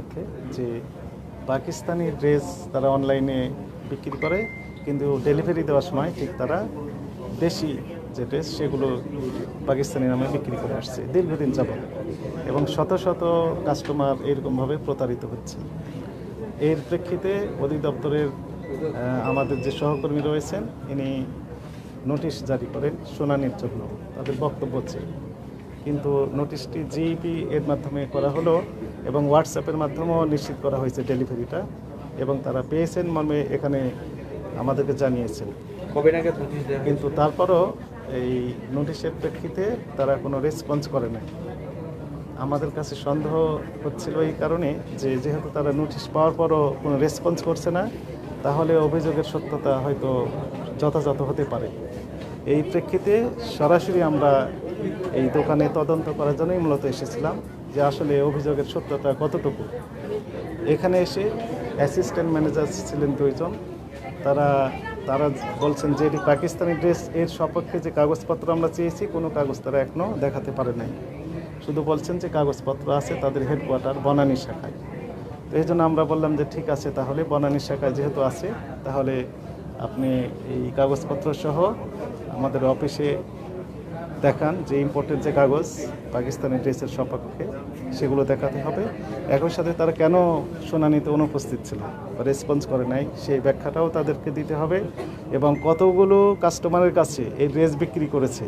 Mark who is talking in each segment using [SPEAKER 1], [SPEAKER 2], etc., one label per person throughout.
[SPEAKER 1] বিরুদ্ধে যে পাকিস্তানি ড্রেস তারা অনলাইনে বিক্রি করে, কিন্তু ডেলিভারি দেওয়ার সময় ঠিক তারা দেশি যে ড্রেস সেগুলো পাকিস্তানি নামে বিক্রি করে আসছে দীর্ঘদিন যাবত এবং শত শত কাস্টমার এরকমভাবে প্রতারিত হচ্ছে। এর প্রেক্ষিতে অধিদপ্তরের আমাদের যে সহকর্মী রয়েছেন, ইনি নোটিশ জারি করেন শুনানির জন্য। তাদের বক্তব্য চেয়ে কিন্তু নোটিশটি জিইপি এর মাধ্যমে করা হলো এবং হোয়াটসঅ্যাপের মাধ্যমেও নিশ্চিত করা হয়েছে ডেলিভারিটা এবং তারা পেয়েছেন মর্মে এখানে আমাদেরকে জানিয়েছেন।
[SPEAKER 2] কবে নাগাদ
[SPEAKER 1] কিন্তু তারপরও এই নোটিশের প্রেক্ষিতে তারা কোনো রেসপন্স করে নাই। আমাদের কাছে সন্দেহ হচ্ছিল এই কারণে যে যেহেতু তারা নোটিশ পাওয়ার পরও কোনো রেসপন্স করছে না তাহলে অভিযোগের সত্যতা হয়তো যথাযথ হতে পারে। এই প্রেক্ষিতে সরাসরি আমরা এই দোকানে তদন্ত করার জন্যই মূলত এসেছিলাম। যে আসলে অভিযোগের সত্যতা কতটুকু? এখানে এসে অ্যাসিস্ট্যান্ট ম্যানেজার ছিলেন দুইজন। তারা তারা বলছেন যে এটি পাকিস্তানি ড্রেস, এর সপক্ষে যে কাগজপত্র আমরা চেয়েছি, কোনো কাগজ তারা এখনও দেখাতে পারে নাই। শুধু বলছেন যে কাগজপত্র আছে তাদের হেডকোয়ার্টার বনানী শাখায়। তো এই জন্য আমরা বললাম যে ঠিক আছে তাহলে বনানী শাখায় যেহেতু আছে, তাহলে আপনি এই কাগজপত্র সহ আমাদের অফিসে দেখান যে ইম্পোর্টের যে কাগজ পাকিস্তানি ড্রেসের সপক্ষে, সেগুলো দেখাতে হবে। একই সাথে তারা কেন শুনানিতে অনুপস্থিত ছিল? রেসপন্স করে নাই। সেই ব্যাখ্যাটাও তাদেরকে দিতে হবে এবং কতগুলো কাস্টমারের কাছে এই ড্রেস বিক্রি করেছে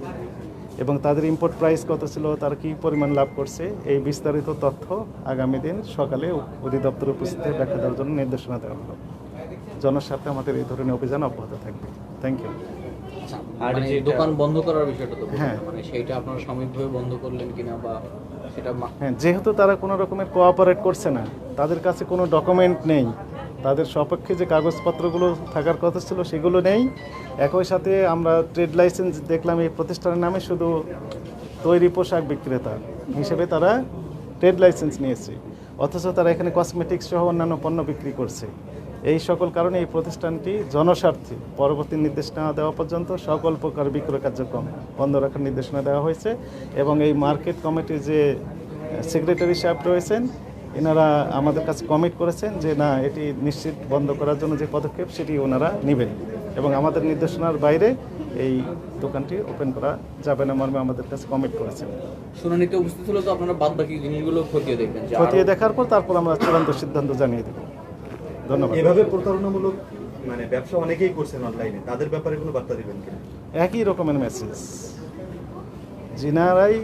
[SPEAKER 1] এবং তাদের ইম্পোর্ট প্রাইস কত ছিল, তারা কী পরিমাণ লাভ করছে, এই বিস্তারিত তথ্য আগামী দিন সকালে অধিদপ্তর উপস্থিত ব্যাখ্যা দেওয়ার জন্য নির্দেশনা দেওয়া হলো। জনস্বার্থে আমাদের এই ধরনের অভিযান অব্যাহত থাকবে। থ্যাংক ইউ
[SPEAKER 2] আর
[SPEAKER 3] মানে
[SPEAKER 2] যেটা-
[SPEAKER 3] দোকান বন্ধ করার বিষয়টা তো
[SPEAKER 1] হ্যাঁ।
[SPEAKER 3] মানে সেইটা আপনারা সাময়িকভাবে বন্ধ করলেন কিনা বা সেটা
[SPEAKER 1] হ্যাঁ যেহেতু তারা কোনো রকমের কোঅপারেট করছে না তাদের কাছে কোনো ডকুমেন্ট নেই তাদের সপক্ষে যে কাগজপত্রগুলো থাকার কথা ছিল সেগুলো নেই। একই সাথে আমরা ট্রেড লাইসেন্স দেখলাম এই প্রতিষ্ঠানের নামে শুধু তৈরি পোশাক বিক্রেতা হিসেবে তারা ট্রেড লাইসেন্স নিয়েছে। অথচ তারা এখানে কসমেটিক্স সহ অন্যান্য পণ্য বিক্রি করছে। এই সকল কারণে এই প্রতিষ্ঠানটি জনস্বার্থে পরবর্তী নির্দেশনা দেওয়া পর্যন্ত সকল প্রকার বিক্রয় কার্যক্রম বন্ধ রাখার নির্দেশনা দেওয়া হয়েছে এবং এই মার্কেট কমিটির যে সেক্রেটারি সাহেব রয়েছেন এনারা আমাদের কাছে কমিট করেছেন যে না এটি নিশ্চিত বন্ধ করার জন্য যে পদক্ষেপ সেটি ওনারা নেবেন এবং আমাদের নির্দেশনার বাইরে এই দোকানটি ওপেন করা যাবে না মর্মে আমাদের কাছে কমিট করেছেন।
[SPEAKER 3] শুনানিতে উপস্থিত হলে তো আপনারা বাদ বাকি জিনিসগুলো খতিয়ে দেখবেন
[SPEAKER 1] খতিয়ে দেখার পর তারপর আমরা চূড়ান্ত সিদ্ধান্ত জানিয়ে দেব। ধন্যবাদ।
[SPEAKER 4] এভাবে প্রতারণামূলক মানে ব্যবসা অনেকেই করছেন অনলাইনে তাদের ব্যাপারে কোনো বার্তা দিবেন কিনা?
[SPEAKER 1] একই রকমের মেসেজ যিনারাই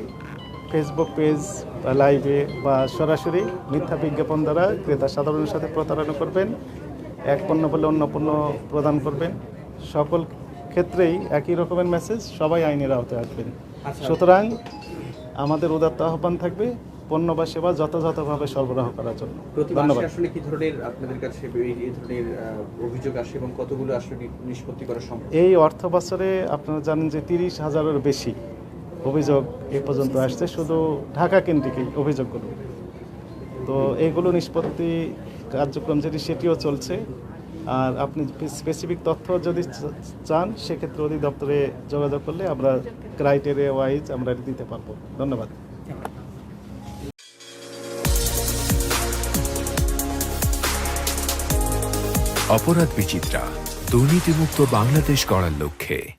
[SPEAKER 1] ফেসবুক পেজ বা লাইভে বা সরাসরি মিথ্যা বিজ্ঞাপন দ্বারা ক্রেতা সাধারণের সাথে প্রতারণা করবেন এক পণ্য বলে অন্য পণ্য প্রদান করবেন সকল ক্ষেত্রেই একই রকমের মেসেজ সবাই আইনের আওতায় আসবেন।
[SPEAKER 2] আচ্ছা।
[SPEAKER 1] সুতরাং আমাদের উদাত্ত আহ্বান থাকবে পণ্য বা সেবা যথাযথভাবে সরবরাহ করার জন্য। ধন্যবাদ।
[SPEAKER 2] আসলে কি ধরনের আপনাদের কাছে এই ধরনের অভিযোগ আসে এবং কতগুলো আসলে নিষ্পত্তি করা সম্ভব?
[SPEAKER 1] এই অর্থ বছরে আপনারা জানেন যে তিরিশ হাজারের বেশি অভিযোগ এ পর্যন্ত আসছে শুধু ঢাকা কেন্দ্রিক এই অভিযোগগুলো। তো এইগুলো নিষ্পত্তি কার্যক্রম যেটি সেটিও চলছে। আর আপনি স্পেসিফিক তথ্য যদি চান সেক্ষেত্রে অধিদপ্তরে যোগাযোগ করলে আমরা ক্রাইটেরিয়া ওয়াইজ আমরা দিতে পারব। ধন্যবাদ।
[SPEAKER 5] অপরাধ বিচিত্রা দুর্নীতিমুক্ত বাংলাদেশ গড়ার লক্ষ্যে।